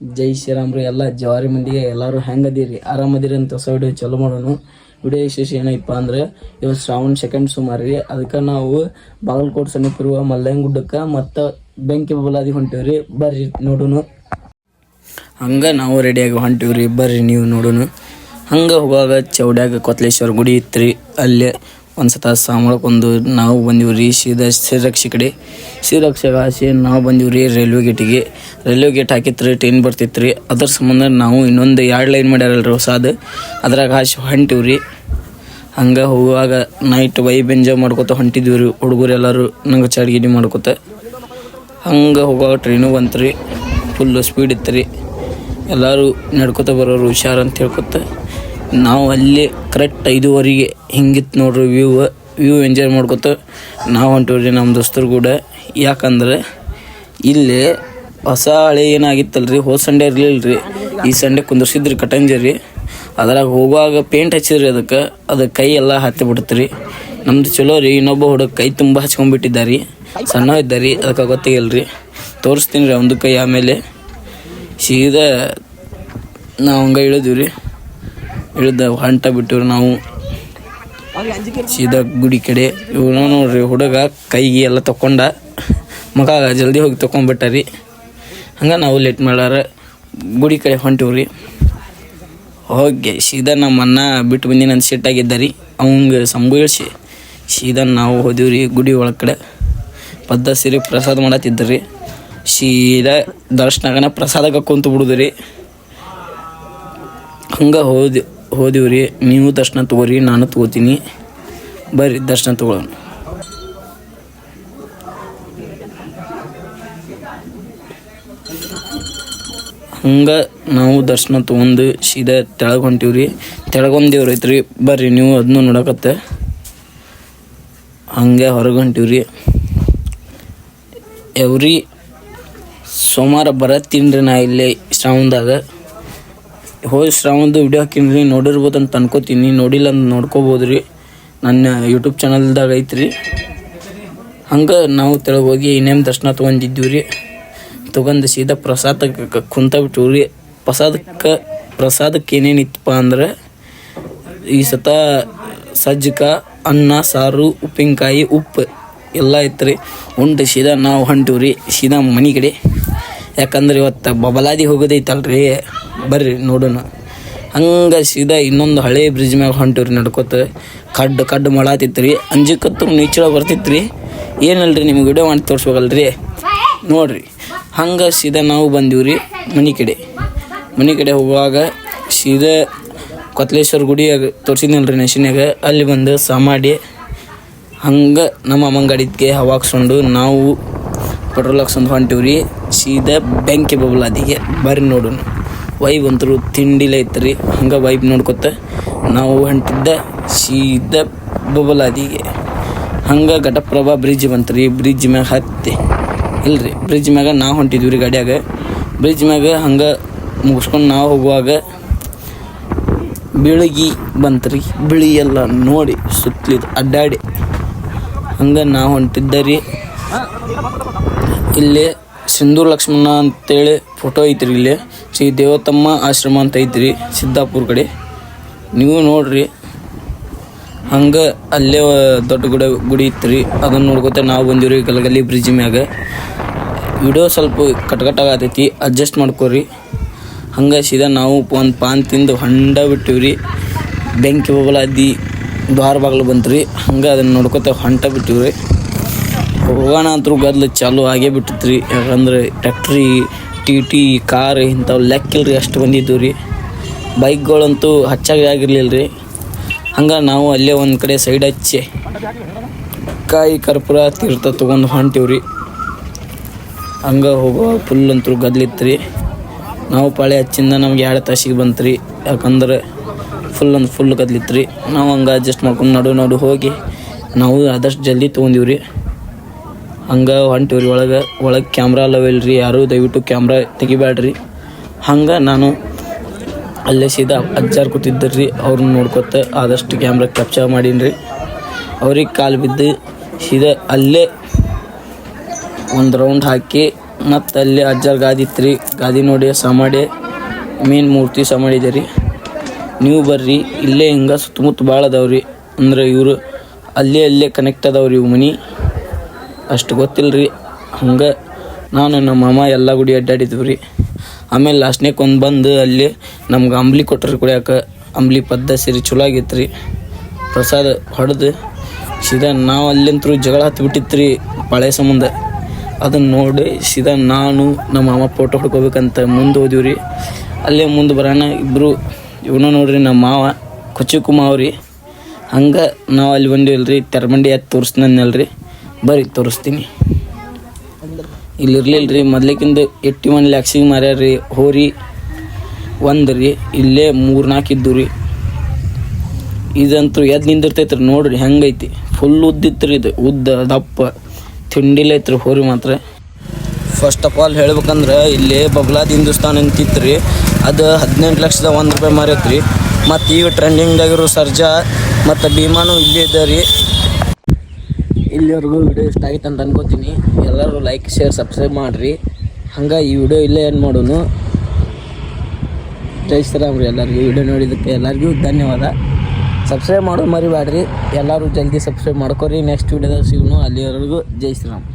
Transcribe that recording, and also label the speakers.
Speaker 1: ಜೈ ಶ್ರೀರಾಮ್ ರೀ ಎಲ್ಲ ಜವಾರಿ ಮಂದಿಗೆ ಎಲ್ಲರೂ ಹೆಂಗದಿರಿ ಆರಾಮದಿರಿ ಅಂತ ಹೊಸ ವಿಡಿಯೋ ಚಲೋ ಮಾಡೋಣ ವಿಡಿಯೋ ವಿಶೇಷ ಏನೈಪ್ಪ ಅಂದ್ರೆ ಇವತ್ತು ಶ್ರಾವಣ ಸೆಕೆಂಡ್ ಸುಮಾರು ರೀ. ಅದಕ್ಕೆ ನಾವು ಬಾಗಲಕೋಟೆ ಸಮೀಪ ಇರುವ ಮಲ್ಲಯ್ಯನ ಗುಡ್ಡಕ್ಕೆ ಮತ್ತು ಬೆಂಕಿ ಬಬಲಾದಿ ಹೊಂಟಿವ್ರಿ. ಬರ್ರಿ ನೋಡೋಣ ಹಂಗೆ ನಾವು ರೆಡಿಯಾಗಿ ಹೊಂಟಿವ್ರಿ. ಬರ್ರಿ ನೀವು ನೋಡೋಣ ಹಂಗೆ ಹೋಗುವಾಗ ಚೌಡ್ಯಾಗ ಕೊತ್ಲೇಶ್ವರ ಗುಡಿ ಇತ್ತು ಅಲ್ಲೇ ಒಂದು ಸತ ಸಾಂಬಳಕ್ಕೊಂದು ನಾವು ರೀ, ಸೀದಾ ಶ್ರೀರಕ್ಷೆ ಕಡೆ. ಶ್ರೀರಕ್ಷೆಗೆ ಆಸೆ ನಾವು ರೀ ರೈಲ್ವೆ ಗೇಟಿಗೆ ರೈಲ್ವೆ ಗೇಟ್ ಹಾಕಿತ್ರಿ ಟ್ರೈನ್ ಬರ್ತಿತ್ತು ಅದ್ರ ಸಂಬಂಧ ನಾವು ಇನ್ನೊಂದು ಎರಡು ಲೈನ್ ಮಾಡ್ಯಾರಲ್ರಿ ಹೊಸಾದ. ಅದ್ರಾಗ ಹಾಸಿ ಹೊಂಟೀವ್ರಿ ಹಂಗೆ ಹೋಗುವಾಗ ನೈಟ್ ವೈಬ್ ಎಂಜಾಯ್ ಮಾಡ್ಕೊತ ಹೊಂಟಿದ್ವಿ ರೀ ಹುಡುಗರು ಎಲ್ಲರೂ, ನಂಗೆ ಚಾಡ್ಗಿಡಿ ಮಾಡ್ಕೊತ. ಹಂಗೆ ಹೋಗುವಾಗ ಟ್ರೈನು ಬಂತ್ರಿ. ಫುಲ್ಲು ಸ್ಪೀಡ್ ಇತ್ತು ರೀ. ಎಲ್ಲರೂ ನಡ್ಕೊತ ಬರೋರು ಹುಷಾರು ಅಂತ ಹೇಳ್ಕೊತ. ನಾವು ಅಲ್ಲಿ ಕರೆಕ್ಟ್ ಐದುವರೆಗೆ ಹಿಂಗಿತ್ತು ನೋಡ್ರಿ ವ್ಯೂ ವ್ಯೂ ಎಂಜಾಯ್ ಮಾಡ್ಕೊತ ನಾವು ಹೊಂಟಿವ್ರಿ ನಮ್ಮ ದೋಸ್ತರು ಕೂಡ. ಯಾಕಂದ್ರೆ ಇಲ್ಲಿ ಹೊಸ ಹಳೆ ಏನಾಗಿತ್ತಲ್ರಿ, ಹೋದ ಸಂಡೆ ಇರಲಿಲ್ಲ ರೀ ಈ ಸಂಡೆ ಕುಂದರ್ಸಿದ್ರಿ ಕಟಂಜರಿ. ಅದ್ರಾಗ ಹೋಗುವಾಗ ಪೇಂಟ್ ಹಚ್ಚಿದ್ರಿ ಅದಕ್ಕೆ. ಅದು ಕೈ ಎಲ್ಲ ಹತ್ತಿ ರೀ ನಮ್ದು ಚಲೋ ರೀ, ಇನ್ನೊಬ್ಬ ಹುಡುಗ ಕೈ ತುಂಬ ಹಚ್ಕೊಂಡ್ಬಿಟ್ಟಿದ್ದಾರಿ. ಸಣ್ಣ ಇದ್ದಾರಿ, ಅದಕ್ಕೆ ಗೊತ್ತಿಗೆಲ್ಲ ರೀ ತೋರಿಸ್ತೀನಿ ರೀ ಒಂದು ಕೈ ಆಮೇಲೆ. ಸೀದಾ ನಾವು ಹಂಗೆ ಇಳಿದ್ವಿ ರೀ. ಇಳಿದ ಹೊಂಟ ಬಿಟ್ಟಿವ್ರಿ ನಾವು. ಸೀದಾ ಗುಡಿ ಕಡೆ ಇವನು ನೋಡ್ರಿ, ಹುಡುಗ ಕೈಗೆ ಎಲ್ಲ ತಕೊಂಡ, ಮಗ ಜಲ್ದಿ ಹೋಗಿ ತಕೊಂಡ್ಬಿಟ್ಟಾರಿ. ಹಂಗೆ ನಾವು ಲೇಟ್ ಮಾಡಾರ ಗುಡಿ ಕಡೆ ಹೊಂಟಿವ್ರಿ. ಹೋಗಿ ಸೀದಾ ನಮ್ಮ ಅಣ್ಣ ಬಿಟ್ಟು ಬಂದಿನ ಅಂತ ಸಿಟ್ಟಾಗಿದ್ದ ರೀ ಅವಂಗೆ ಸಂಭವಿಸಿ ಸೀದಾ ನಾವು ಹೋದಿವ್ರಿ ಗುಡಿ ಒಳಗಡೆ. ಪದ್ದ ಸಿರಿ ಪ್ರಸಾದ ಮಾಡತ್ತಿದ್ದರಿ. ಸೀದಾ ದರ್ಶನಾಗನ ಪ್ರಸಾದಕ್ಕೆ ಕುಂತು ಬಿಡುದ್ರಿ. ಹಂಗೆ ಹೋದಿ ಹೋದಿವ್ರಿ, ನೀವು ದರ್ಶನ ತಗೋರಿ, ನಾನು ತಗೋತೀನಿ. ಬರ್ರಿ, ದರ್ಶನ ತಗೊಳ್ಳೋಣ ಹಂಗೆ ನಾವು ದರ್ಶನ ತೊಗೊಂಡು ಸೀದಾ ತೆಳಗೆ ಹೊಂಟೀವ್ರಿ. ತೆಳಗೊಂದು ಬರ್ರಿ, ನೀವು ಅದನ್ನು ನೋಡಕತ್ತೆ. ಹಂಗೆ ಹೊರಗೆ ಹೊಂಟೀವ್ರಿ. ಎವ್ರಿ ಸೋಮವಾರ ಬರತ್ತೀನಿ ರೀ ನಾ ಇಲ್ಲೇ ಶ್ರಾವಣದಾಗ. ಹೋಗಿ ಶ್ರಾವಣದ ವಿಡಿಯೋ ಹಾಕಿನ್ರಿ, ನೋಡಿರ್ಬೋದು ಅಂತ ಅನ್ಕೋತೀನಿ. ನೋಡಿಲ್ಲ ಅಂತ ನೋಡ್ಕೋಬೋದು ರೀ ನನ್ನ ಯೂಟ್ಯೂಬ್ ಚಾನಲ್ದಾಗ ಐತ್ರಿ. ಹಂಗೆ ನಾವು ತೆಳಗೆ ಹೋಗಿ ಇನ್ನೇನು ದರ್ಶನ ತೊಗೊಂಡಿದ್ದೀವಿ ರೀ ತೊಗೊಂಡು ಸೀದಾ ಪ್ರಸಾದಕ್ಕೆ ಕುಂತ ಬಿಟ್ಟಿವಿ ರೀ ಪ್ರಸಾದಕ್ಕೆ ಪ್ರಸಾದಕ್ಕೆ ಏನೇನಿತ್ತಪ್ಪ ಅಂದ್ರೆ, ಈ ಸತ ಸಜ್ಜಕ, ಅನ್ನ, ಸಾರು, ಉಪ್ಪಿನಕಾಯಿ, ಉಪ್ಪು ಎಲ್ಲ ಇತ್ತು ರೀ ಉಂಡು ಸೀದಾ ನಾವು ಹೊಂಟಿವ್ರಿ. ಸೀದಾ ಮನೆ ಕಡೆ ಯಾಕಂದ್ರೆ ಇವತ್ತು ಬಬಲಾದಿ ಹೋಗೋದೈತಲ್ರಿ. ಬರ್ರಿ ನೋಡೋಣ. ಹಂಗೆ ಸೀದಾ ಇನ್ನೊಂದು ಹಳೆ ಬ್ರಿಡ್ಜ್ ಮ್ಯಾಗ ಹೊಂಟಿವ್ರಿ ನಡ್ಕೋತ. ಕಡ್ಡು ಕಡ್ಡು ಮೊಳಾತಿತ್ತು ರೀ ಅಂಜಕ್ಕತ್ತು ನೀಚಳ ಬರ್ತಿತ್ತು ರೀ ಏನಲ್ರಿ ನಿಮ್ಗೆ ವಿಡಿಯೋ ಮಾಡಿ ತೋರಿಸ್ಬೇಕಲ್ರಿ? ನೋಡ್ರಿ. ಹಂಗೆ ಸೀದಾ ನಾವು ಬಂದೀವ್ರಿ ಮನೆ ಕಡೆ. ಮನೆ ಕಡೆ ಹೋಗುವಾಗ ಸೀದಾ ಕೊತ್ಲೇಶ್ವರ ಗುಡಿಯಾಗ ತೋರಿಸಿದ್ನಲ್ರಿ ನೆಶಿನ್ಯಾಗ ಅಲ್ಲಿ ಬಂದು ಸಮಾಡಿ ಹಂಗೆ ನಮ್ಮ ಅಮ್ಮನ ಗಾಡಿಗೆ ನಾವು ಪೆಟ್ರೋಲ್ ಹಾಕ್ಸ್ಕೊಂಡು ಹೊಂಟಿವ್ರಿ. ಸೀದಾ ಬೆಂಕಿ ಬಬಲಾದಿಗೆ. ಬರ್ರಿ ನೋಡೋಣ. ವೈಬ್ ಅಂತರು ತಿಂಡಿಲೇ ರೀ ಹಂಗೆ ವೈಬ್ ನೋಡ್ಕೊತ ನಾವು ಹೊಂಟಿದ್ದ ಸೀದಾ ಬಬಲಾದಿಗೆ ಹಂಗೆ ಘಟಪ್ರಭಾ ಬ್ರಿಡ್ಜ್ ರೀ ಬ್ರಿಡ್ಜ್ ಮ್ಯಾಗ ಹತ್ತಿ. ಇಲ್ರಿ ಬ್ರಿಡ್ಜ್ ಮ್ಯಾಗ ನಾವು ಹೊಂಟಿದ್ವಿ ರೀ ಗಾಡಿಯಾಗ. ಬ್ರಿಡ್ಜ್ ಮ್ಯಾಗ ಹಂಗೆ ಮುಗಿಸ್ಕೊಂಡು ನಾವು ಹೋಗುವಾಗ ಬೆಳಗ್ಗೆ ಬಂತು ರೀ ಬಿಳಿ ಎಲ್ಲ ನೋಡಿ ಸುತ್ತಲಿದ್ದು ಅಡ್ಡಾಡಿ. ಹಂಗೆ ನಾವು ಹೊಂಟಿದ್ದ ರೀ. ಇಲ್ಲಿ ಸಿಂಧೂರ್ ಲಕ್ಷ್ಮಣ ಅಂತೇಳಿ ಫೋಟೋ ಐತ್ರಿ ಇಲ್ಲಿ. ಶ್ರೀ ದೇವತಮ್ಮ ಆಶ್ರಮ ಅಂತ ಐತ್ರಿ ಸಿದ್ದಾಪುರ ಕಡೆ. ನೀವು ನೋಡ್ರಿ. ಹಂಗೆ ಅಲ್ಲೇ ದೊಡ್ಡ ಗುಡ, ಗುಡಿ ಇತ್ತು ಅದನ್ನ ನೋಡ್ಕೊತ ನಾವು ಬಂದಿವ್ರಿ ಗಲಗಲಿ ಬ್ರಿಡ್ಜ್ ಮ್ಯಾಗ. ವಿಡಿಯೋ ಸ್ವಲ್ಪ ಕಟ್ಕಟ್ಟಾಗತೈತಿ ಅಡ್ಜಸ್ಟ್ ಮಾಡ್ಕೋರಿ. ಹಂಗೆ ಸೀದಾ ನಾವು ಒಂದು ಪಾನ್ ತಿಂದು ಹೊಂಡ ಬಿಟ್ಟಿವ್ರಿ. ಬೆಂಕಿ ಬಬಲಾದಿ ದ್ವಾರ ಬಾಗಿಲು ಬಂತ್ರಿ. ಹಂಗೆ ಅದನ್ನು ನೋಡ್ಕೊತ ಹೊಂಟ ಬಿಟ್ಟಿವ್ರಿ. ಹೋಗೋಣ ಅಂತೂ ಗದ್ಲು ಚಾಲು ಆಗೇ ಬಿಟ್ಟಿತ್ತು ರೀ ಯಾಕಂದ್ರೆ ಟ್ಯಾಕ್ಟ್ರಿ ಟಿ ಟಿ, ಕಾರ್ ಇಂಥವು ರೀ ಅಷ್ಟು ಬಂದಿದ್ದು ರೀ. ಬೈಕ್ಗಳಂತೂ ಹಚ್ಚಾಗಿ ಆಗಿರಲಿಲ್ಲ ರೀ. ಹಂಗೆ ನಾವು ಅಲ್ಲೇ ಒಂದು ಕಡೆ ಸೈಡ್ ಹಚ್ಚಿ ಕಾಯಿ ಕರ್ಪೂರ, ತೀರ್ಥ ತೊಗೊಂಡು ಹೊಂಟಿವ್ರಿ ಹಂಗೆ ಹೋಗೋ ಫುಲ್ ಅಂತೂ ಗದ್ಲಿತ್ತು ರೀ. ನಾವು ಪಾಳೆ ಹಚ್ಚಿಂದ ನಮ್ಗೆ ಎರಡು ತಾಸಿಗೆ ಬಂತು ರೀ. ಯಾಕಂದ್ರೆ ಫುಲ್ ಒಂದು ಫುಲ್ ಗದ್ಲಿತ್ತು ರೀ. ನಾವು ಹಂಗೆ ಅಡ್ಜಸ್ಟ್ ಮಾಡ್ಕೊಂಡು ನಡು ನಡು ಹೋಗಿ ನಾವು ಆದಷ್ಟು ಜಲ್ದಿ ತೊಗೊಂಡಿವಿ ರೀ. ಹಂಗೆ ಹೊಂಟಿವ್ರಿ ಒಳಗೆ ಒಳಗೆ ಕ್ಯಾಮ್ರಾ ಅಲ್ಲವಿಲ್ಲ ಇಲ್ರಿ ಯಾರೂ ದಯವಿಟ್ಟು ಕ್ಯಾಮ್ರಾ ತೆಗಿಬೇಡ್ರಿ ಹಂಗೆ ನಾನು ಅಲ್ಲೇ ಸೀದಾ ಅಜ್ಜಾರು ಕೂತಿದ್ದರ್ರಿ, ಅವ್ರನ್ನ ನೋಡ್ಕೊತ ಆದಷ್ಟು ಕ್ಯಾಮ್ರಾ ಕ್ಯಾಪ್ಚರ್ ಮಾಡೀನಿ ಅವ್ರಿಗೆ ಕಾಲು ಬಿದ್ದು ಸೀದಾ ಅಲ್ಲೇ ಒಂದು ರೌಂಡ್ ಹಾಕಿ, ಮತ್ತು ಅಲ್ಲೇ ಅಜ್ಜಾರು ಗಾದಿ ಇತ್ತು ಗಾದಿ ನೋಡಿ ಸಮಾಡಿ, ಮೇನ್ ಮೂರ್ತಿ ಸಮಾಡಿದೆ ರೀ ನೀವು ಬರ್ರಿ, ಇಲ್ಲೇ ಹಿಂಗೆ ಸುತ್ತಮುತ್ತ ಭಾಳ ಅದಾವ್ರಿ. ಅಂದ್ರೆ ಇವರು ಅಲ್ಲೇ ಅಲ್ಲೇ ಕನೆಕ್ಟ್ ಅದಾವ್ರಿ ಇವು ಮನೆ. ಅಷ್ಟು ಗೊತ್ತಿಲ್ಲ ರೀ ಹಂಗೆ ನಾನು ನಮ್ಮ ಮಾಮ ಎಲ್ಲ ಗುಡಿ ಅಡ್ಡಾಡಿದ್ವಿ ರೀ. ಆಮೇಲೆ ಲಾಸ್ಟ್ನೇಕ್ ಒಂದು ಬಂದು ಅಲ್ಲಿ ನಮ್ಗೆ ಅಂಬ್ಲಿ ಕೊಟ್ಟರು ಕುಡಿಯಾಕ ಅಂಬ್ಲಿ ಪದ್ದ ಸೇರಿ ಚಲೋ ಆಗಿತ್ತು ರೀ. ಪ್ರಸಾದ ಹೊಡೆದು ಸೀದಾ ನಾವು ಅಲ್ಲಿಂತರೂ ಜಗಳ ಹತ್ಬಿಟ್ಟಿತ್ತು ರೀ ಪಾಳೆ ಸಂಬಂಧ ಅದನ್ನು ನೋಡಿ ಸೀದಾ ನಾನು ನಮ್ಮ ಮಾಮ ಫೋಟೋ ಹೊಡ್ಕೋಬೇಕಂತ ಮುಂದೆ ಹೋದಿವಿ ರೀ. ಅಲ್ಲೇ ಮುಂದೆ ಬರೋಣ ಇಬ್ಬರು ಇವನು ನೋಡ್ರಿ ನಮ್ಮ ಮಾವ ಕೊಚ್ಚು ಮಾವ ರೀ ಹಂಗೆ ನಾವು ಅಲ್ಲಿ ಬಂದಿವಲ್ಲ ರೀ ತೆರಮಂಡಿ ಎತ್ತು ತೋರಿಸ್ನಲ್ರಿ ಬರ್ರಿ ತೋರಿಸ್ತೀನಿ. ಇಲ್ಲಿ ಇರ್ಲಿಲ್ಲ ರೀ ಮೊದ್ಲಿಕ್ಕಿಂದ ಎಟ್ಟಿ ಒನ್ ಲ್ಯಾಕ್ಸಿಗೆ ರೀ ಹೋರಿ ಒಂದು ರೀ ಇಲ್ಲೇ ಮೂರು ನಾಲ್ಕು ಇದ್ದು ರೀ ಇದಂತೂ ಎದ್ದು ನಿಂದಿರ್ತೈತ್ರಿ ನೋಡ್ರಿ, ಹೆಂಗೈತಿ. ಫುಲ್ ಉದ್ದಿತ್ತು ರೀ ಇದು, ಉದ್ದ, ದಪ್ಪ ತಿಂಡಿಲ್ಲ ಐತ್ರಿ ಹೋರಿ ಮಾತ್ರ. ಫಸ್ಟ್ ಆಫ್ ಆಲ್ ಹೇಳ್ಬೇಕಂದ್ರೆ, ಇಲ್ಲಿ ಬಬ್ಲಾದ್ ಹಿಂದೂಸ್ತಾನ್ ಅಂತಿತ್ತು ರೀ ಅದು ಹದಿನೆಂಟು ಲಕ್ಷದ ಒಂದು ರೂಪಾಯಿ ಮಾರೈತ್ರಿ ಮತ್ತು ಈಗ ಟ್ರೆಂಡಿಂಗ್ದಾಗಿರೋ ಸರ್ಜಾ, ಮತ್ತು ಭೀಮಾನು ಇಲ್ಲೇ ಇದ್ದ ರೀ ಇಲ್ಲಿವರೆಗೂ ವಿಡಿಯೋ ಇಷ್ಟ ಆಗಿತ್ತು ಅಂತ ಅನ್ಕೋತೀನಿ. ಎಲ್ಲರೂ ಲೈಕ್ ಶೇರ್ ಸಬ್ಸ್ಕ್ರೈಬ್ ಮಾಡಿರಿ. ಹಂಗೆ ಈ ವಿಡಿಯೋ ಇಲ್ಲೇ ಏನು ಮಾಡೋನು. ಜೈ ಶ್ರೀರಾಮ್ ರೀ ಎಲ್ಲರಿಗೂ ವಿಡಿಯೋ ನೋಡಿದ್ದಕ್ಕೆ ಎಲ್ಲರಿಗೂ ಧನ್ಯವಾದ. ಸಬ್ಸ್ಕ್ರೈಬ್ ಮಾಡೋದು ಮರಿಬೇಡ್ರಿ ಎಲ್ಲರೂ ಜಲ್ದಿ ಸಬ್ಸ್ಕ್ರೈಬ್ ಮಾಡ್ಕೊರಿ. ನೆಕ್ಸ್ಟ್ ವಿಡಿಯೋದಾಗ ಸಿಗೋಣ ಅಲ್ಲಿವರೆಗೂ ಜೈ ಶ್ರೀರಾಮ್.